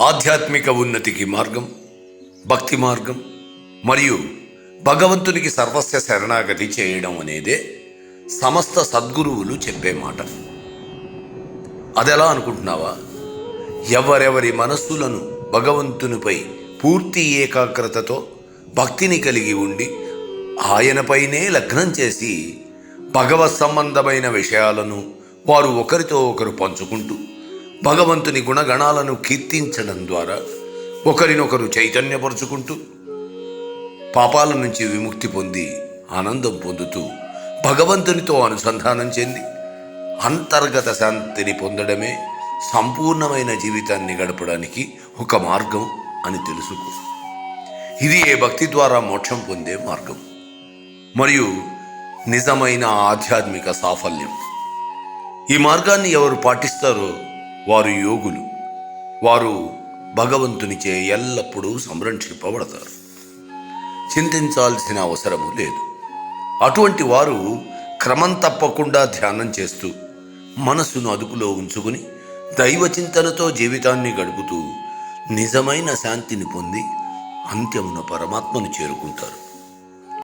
ఆధ్యాత్మిక ఉన్నతికి మార్గం భక్తి మార్గం మరియు భగవంతునికి సర్వస్వ శరణాగతి చేయడం అనేదే సమస్త సద్గురువులు చెప్పే మాట. అదెలా అనుకుంటున్నావా? ఎవరెవరి మనస్సులను భగవంతునిపై పూర్తి ఏకాగ్రతతో భక్తిని కలిగి ఉండి ఆయనపైనే లగ్నం చేసి భగవత్ సంబంధమైన విషయాలను వారు ఒకరితో ఒకరు పంచుకుంటూ భగవంతుని గుణగణాలను కీర్తించడం ద్వారా ఒకరినొకరు చైతన్యపరుచుకుంటూ పాపాల నుంచి విముక్తి పొంది ఆనందం పొందుతూ భగవంతునితో అనుసంధానం చెంది అంతర్గత శాంతిని పొందడమే సంపూర్ణమైన జీవితాన్ని గడపడానికి ఒక మార్గం అని తెలుసుకో. ఇది ఏ భక్తి ద్వారా మోక్షం పొందే మార్గం? మరియు నిజమైన ఆధ్యాత్మిక సాఫల్యం ఈ మార్గాన్ని ఎవరు పాటిస్తారో వారు యోగులు. వారు భగవంతునిచే ఎల్లప్పుడూ సంరక్షింపబడతారు. చింతించాల్సిన అవసరము లేదు. అటువంటి వారు క్రమం తప్పకుండా ధ్యానం చేస్తూ మనసును అదుపులో ఉంచుకుని దైవ చింతనతో జీవితాన్ని గడుపుతూ నిజమైన శాంతిని పొంది అంత్యమున పరమాత్మను చేరుకుంటారు.